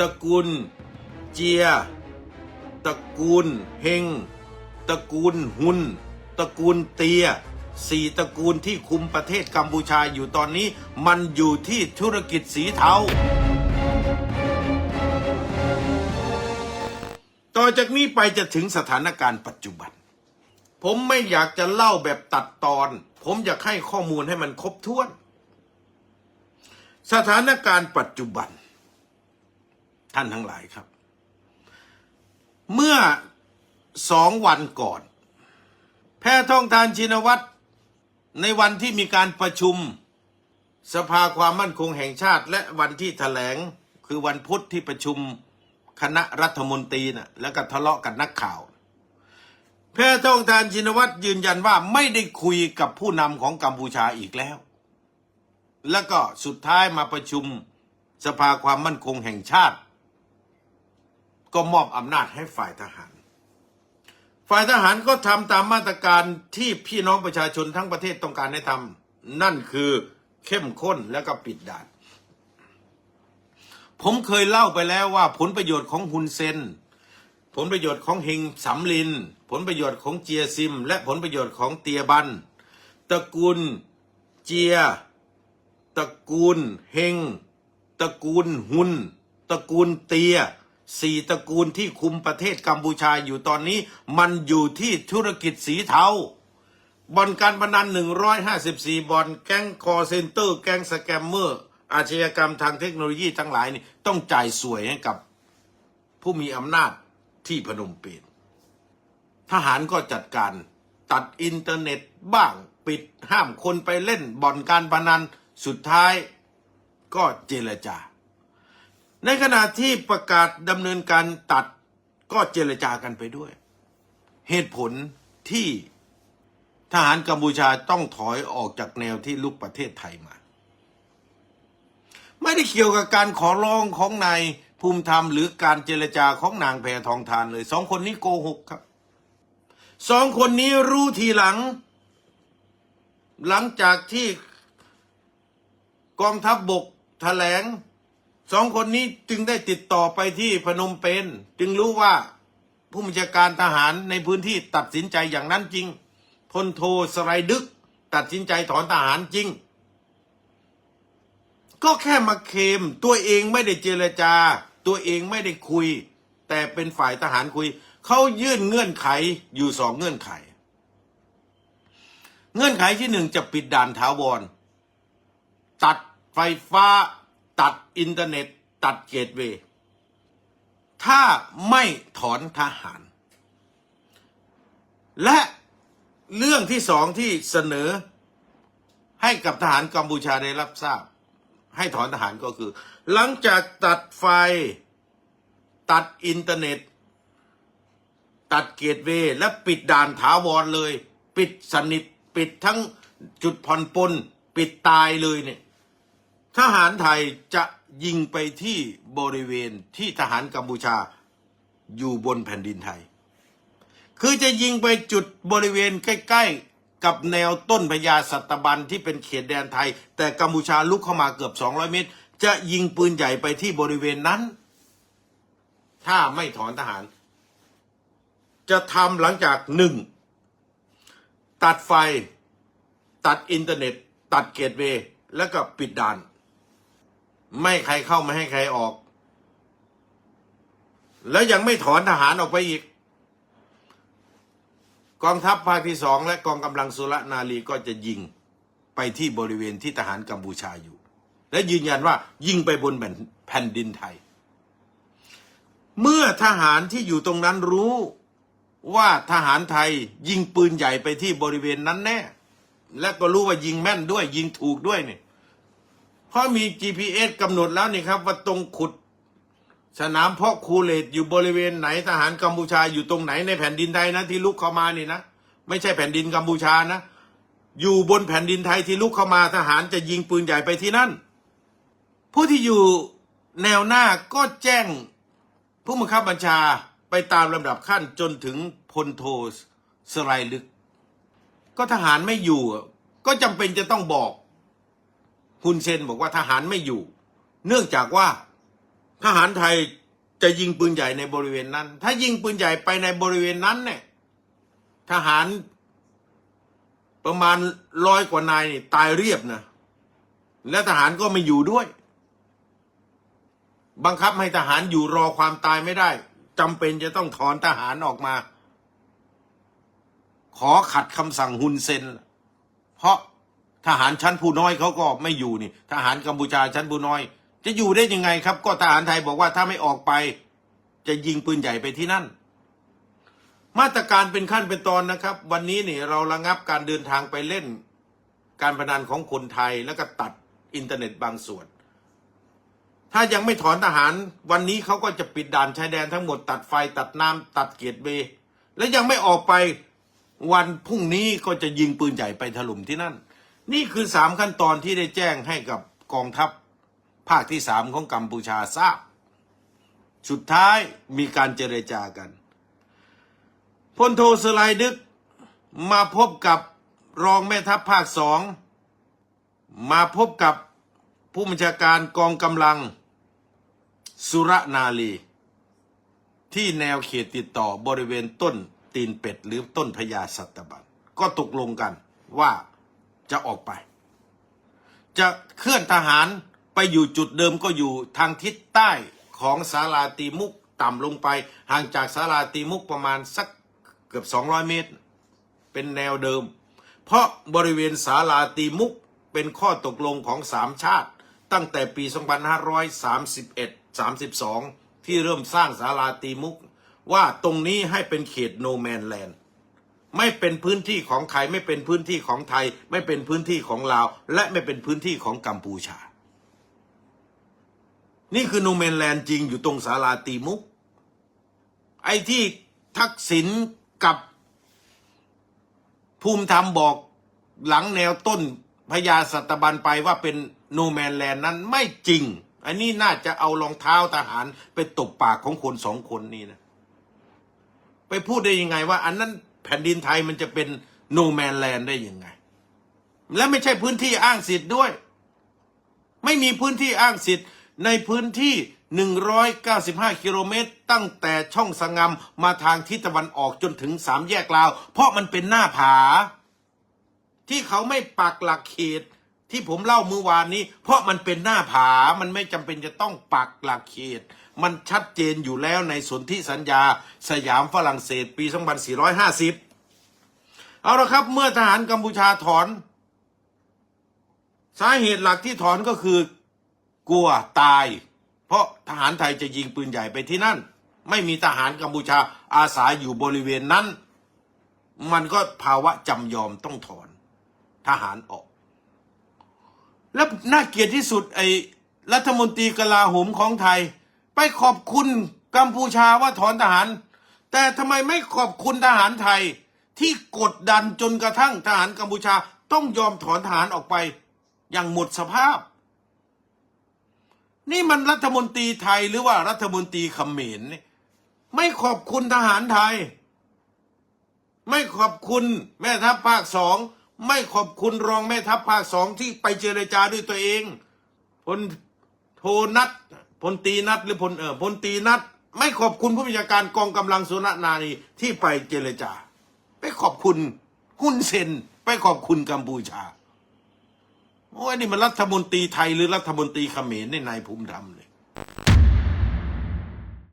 ตระกูลเจียตระกูลเฮงตระกูลหุนตระกูลเตียสี่ตระกูลที่คุมประเทศกัมพูชาอยู่ตอนนี้ มันอยู่ที่ธุรกิจสีเทาต่อจากนี้ไปจะถึงสถานการณ์ปัจจุบัน ผมไม่อยากจะเล่าแบบตัดตอน ผมอยากให้ข้อมูลให้มันครบถ้วน สถานการณ์ปัจจุบัน ท่านทั้งหลายครับ เมื่อสองวันก่อน แพทองทานชินวัตร ในวันที่มีการประชุมสภาความมั่นคงแห่งชาติ และวันที่แถลงคือวันพุธที่ประชุมคณะรัฐมนตรีนะ่ะแล้วก็ทะเลาะกับนักข่าว แพทองทานชินวัตรยืนยันว่าไม่ได้คุยกับผู้นำของกัมพูชาอีกแล้ว แล้วก็สุดท้ายมาประชุมสภาความมั่นคงแห่งชาติ ก็มอบอำนาจให้ฝ่ายทหาร ฝ่ายทหารก็ทำตามมาตรการที่พี่น้องประชาชนทั้งประเทศต้องการให้ทำนั่นคือเข้มข้นแล้วก็ปิดด่าน ผมเคยเล่าไปแล้วว่าผลประโยชน์ของฮุนเซน ผลประโยชน์ของเฮงสำลิน ผลประโยชน์ของเจียซิม และผลประโยชน์ของเตียบันตระกูลเจียตระกูลเฮงตระกูลหุนตระกูลเตีย สี่ตระกูลที่คุมประเทศกัมพูชาอยู่ตอนนี้ มันอยู่ที่ธุรกิจสีเทาบ่อนการพนัน 154 บ่อนแก๊งคอเซนเตอร์ แก๊งสแกมเมอร์ อาชญากรรมทางเทคโนโลยีทั้งหลายนี่ต้องจ่ายสวยให้กับผู้มีอำนาจที่พนมเปญทหารก็จัดการตัดอินเทอร์เน็ตบ้างปิดห้ามคนไปเล่นบ่อนการพนันสุดท้ายก็เจรจา ในขณะที่ประกาศดำเนินการตัดก็เจรจากันไปด้วย เหตุผลที่ทหารกัมพูชาต้องถอยออกจากแนวที่ลุกประเทศไทยมา ไม่ได้เกี่ยวกับการขอร้องของนายภูมิธรรมหรือการเจรจาของนางแพทองทานเลยสองคนนี้โกหกครับสองคนนี้รู้ทีหลัง หลังจากที่กองทัพบบกแถลง สองคนนี้จึงได้ติดต่อไปที่พนมเปญจึงรู้ว่าผู้บัญชาการทหารในพื้นที่ตัดสินใจอย่างนั้นจริงพลโทสไรดึก ตัดสินใจถอนทหารจริง ก็แค่มาเคมตัวเองไม่ได้เจรจา ตัวเองไม่ได้คุย แต่เป็นฝ่ายทหารคุย เขายื่นเงื่อนไขอยู่สองเงื่อนไข เงื่อนไขที่หนึ่งจะปิดด่านถาวรตัดไฟฟ้า ตัดอินเทอร์เน็ต ตัดเกตเวย์ถ้าไม่ถอนทหาร และเรื่องที่สองที่เสนอให้กับทหารกัมพูชาได้รับทราบ ให้ถอนทหารก็คือ หลังจากตัดไฟ ตัดอินเทอร์เน็ต ตัดเกตเวย์และปิดด่านถาวรเลย ปิดสนิท ปิดทั้งจุดผ่อนปลนปิดตายเลยเนี่ย ทหารไทยจะยิงไปที่บริเวณที่ทหารกัมพูชาอยู่บนแผ่นดินไทย คือจะยิงไปจุดบริเวณใกล้ ๆ กับแนวต้นพญาสัตบันที่เป็นเขตแดนไทย แต่กัมพูชาลุกเข้ามาเกือบ 200 เมตร จะยิงปืนใหญ่ไปที่บริเวณนั้น ถ้าไม่ถอนทหาร จะทำหลังจากหนึ่งตัดไฟ ตัดอินเทอร์เน็ต ตัดเกตเวย์แล้วก็ปิดด่าน ไม่ใครเข้าไม่ให้ใครออก แล้วยังไม่ถอนทหารออกไปอีก กองทัพภาคที่สองและกองกำลังสุรนารีก็จะยิงไปที่บริเวณที่ทหารกัมพูชาอยู่ และยืนยันว่ายิงไปบนแผ่นดินไทย เมื่อทหารที่อยู่ตรงนั้นรู้ว่าทหารไทยยิงปืนใหญ่ไปที่บริเวณนั้นแน่ และก็รู้ว่ายิงแม่นด้วยยิงถูกด้วยเนี่ย เพราะมี GPS กำหนดแล้วนี่ครับ ว่าตรงขุด สนามเพาะคูเลตอยู่บริเวณไหนทหารกัมพูชาอยู่ตรงไหนในแผ่นดินไทยนะที่ลุกเข้ามานี่นะไม่ใช่แผ่นดินกัมพูชานะอยู่บนแผ่นดินไทยที่ลุกเข้ามาทหารจะยิงปืนใหญ่ไปที่นั่น ผู้ที่อยู่แนวหน้าก็แจ้งผู้บังคับบัญชาไปตามลำดับขั้นจนถึงพลโทสไลลึก ก็ทหารไม่อยู่ ก็จำเป็นจะต้องบอก ฮุนเซนบอกว่าทหารไม่อยู่ เนื่องจากว่าทหารไทยจะยิงปืนใหญ่ในบริเวณนั้น ถ้ายิงปืนใหญ่ไปในบริเวณนั้นเนี่ยทหารประมาณร้อยกว่านายนี่ตายเรียบนะ และทหารก็ไม่อยู่ด้วย บังคับให้ทหารอยู่รอความตายไม่ได้จำเป็นจะต้องถอนทหารออกมา ขอขัดคำสั่งฮุนเซน เพราะ ทหารชั้นผู้น้อยเขาก็ไม่อยู่นี่ ทหารกัมพูชาชั้นผู้น้อย จะอยู่ได้ยังไงครับ ก็ทหารไทยบอกว่าถ้าไม่ออกไป จะยิงปืนใหญ่ไปที่นั่น มาตรการเป็นขั้นเป็นตอนนะครับ วันนี้นี่เราระงับการเดินทางไปเล่น การพนันของคนไทยแล้วก็ตัดอินเทอร์เน็ตบางส่วน ถ้ายังไม่ถอนทหาร วันนี้เขาก็จะปิดด่านชายแดนทั้งหมดตัดไฟตัดน้ำตัดเกียรติเบย์และยังไม่ออกไปวันพรุ่งนี้ก็จะยิงปืนใหญ่ไปถล่มที่นั่น นี่คือสามขั้นตอนที่ได้แจ้งให้กับกองทัพภาคที่สามของกัมพูชาทราบ สุดท้ายมีการเจรจากันพลโทสไลดึกมาพบกับรองแม่ทัพภาคสองมาพบกับผู้บัญชาการกองกำลังสุรนาลี ที่แนวเขตติดต่อบริเวณต้นตีนเป็ดหรือต้นพญาสัตบันก็ตกลงกันว่า จะออกไป จะเคลื่อนทหารไปอยู่จุดเดิมก็อยู่ทางทิศใต้ของศาลาตีมุกต่ำลงไป ห่างจากศาลาตีมุกประมาณสักเกือบ 200 เมตร เป็นแนวเดิม เพราะบริเวณศาลาตีมุกเป็นข้อตกลงของสามชาติ ตั้งแต่ปี 2531 32 ที่เริ่มสร้างศาลาตีมุก ว่าตรงนี้ให้เป็นเขตโนแมนแลนด์ ไม่เป็นพื้นที่ของใครไม่เป็นพื้นที่ของไทย ไม่เป็นพื้นที่ของลาว และไม่เป็นพื้นที่ของกัมพูชา นี่คือโนแมนแลนด์จริงอยู่ตรงศาลาตีมุก ไอ้ที่ทักษิณกับภูมิธรรมบอกหลังแนวต้นพญาสัตบันไปว่าเป็นโนแมนแลนด์นั้นไม่จริง อันนี้น่าจะเอารองเท้าทหารไปตบปากของคนสองคนนี้นะ ไปพูดได้ยังไงว่า อันนั้น ผ่นดินไทยมันจะเป็นโนแมนแลนด์ได้ยังไง และไม่ใช่พื้นที่อ้างสิทธิ์ด้วย ไม่มีพื้นที่อ้างสิทธิ์ในพื้นที่ 195 กิโลเมตร ตั้งแต่ช่องสงามมาทางทิศตะวันออกจนถึงสามแยกลาว เพราะมันเป็นหน้าผา ที่เขาไม่ปักหลักเขตที่ผมเล่าเมื่อวานนี้ เพราะมันเป็นหน้าผา มันไม่จำเป็นจะต้องปักหลักเขต มันชัดเจนอยู่แล้วในสนธิสัญญาสยามฝรั่งเศสปี 2450 เอาละครับ เมื่อทหารกัมพูชาถอน สาเหตุหลักที่ถอนก็คือกลัวตาย เพราะทหารไทยจะยิงปืนใหญ่ไปที่นั่น ไม่มีทหารกัมพูชาอาศัยอยู่บริเวณนั้น มันก็ภาวะจำยอมต้องถอนทหารออก แล้วน่าเกลียดที่สุดไอ้รัฐมนตรีกลาโหมของไทย ไปขอบคุณกัมพูชาว่าถอนทหาร แต่ทำไมไม่ขอบคุณทหารไทยที่กดดันจนกระทั่งทหารกัมพูชาต้องยอมถอนทหารออกไป อย่างหมดสภาพ นี่มันรัฐมนตรีไทยหรือว่ารัฐมนตรีเขมรเนี่ยไม่ขอบคุณทหารไทย ไม่ขอบคุณแม่ทัพภาคสองไม่ขอบคุณรองแม่ทัพภาคสองที่ไปเจรจาด้วยตัวเองพลโทนัท พลตีนัดหรือพลเออพลตีนัดไม่ขอบคุณผู้บัญชาการกองกำลังสุรนารีที่ไปเจรจา ไปขอบคุณฮุนเซนไปขอบคุณกัมพูชาโอ้ยนี่มันรัฐมนตรีไทยหรือรัฐมนตรีเขมรในนายภูมิธรรมเลย